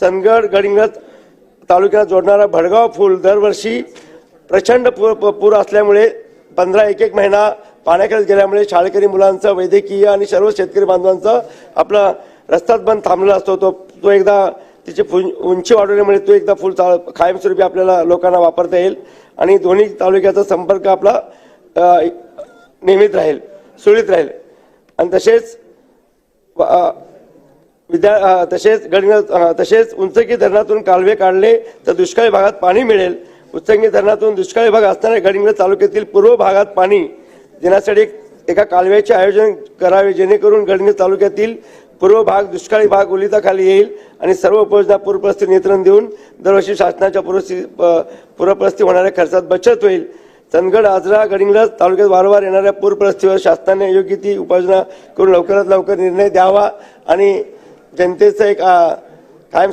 चंदगड गडिंगत तालुक्यात जोडणारा भडगाव फूल दरवर्षी प्रचंड पूर प- पूर असल्यामुळे पंधरा एक एक महिना पाण्याकडे गेल्यामुळे शाळकरी मुलांचं वैद्यकीय आणि सर्व शेतकरी बांधवांचं आपला रस्ताच बंद थांबलेला असतो. तो तो एकदा तिची फु- उंची वाढवल्यामुळे तो एकदा फुल चा कायमस्वरूपी आपल्याला लोकांना वापरता येईल आणि दोन्ही तालुक्याचा संपर्क आपला नियमित राहील सुरळीत राहील. आणि तसेच विद्या तसेच गडिंग तसेच उंचकी धरणातून कालवे काढले तर दुष्काळी भागात पाणी मिळेल. उच्चंगी धरणातून दुष्काळी भाग असणाऱ्या गडिंग्लज तालुक्यातील पूर्व भागात पाणी देण्यासाठी एका कालव्याचे आयोजन करावे जेणेकरून गडिंग्लज तालुक्यातील पूर्व भाग दुष्काळी भाग ओलिताखाली येईल आणि सर्व उपयोजना पूरपरिस्थिती नियंत्रण देऊन दरवर्षी शासनाच्या पूरस्थिती प- पूरपरिस्थिती होणाऱ्या खर्चात बचत होईल. चंदगड आजरा गडिंगलज तालुक्यात वारंवार येणाऱ्या पूरपरिस्थितीवर शासनाने योग्य ती उपाययोजना करून लवकरात लवकर निर्णय द्यावा आणि जनतेचं एक कायम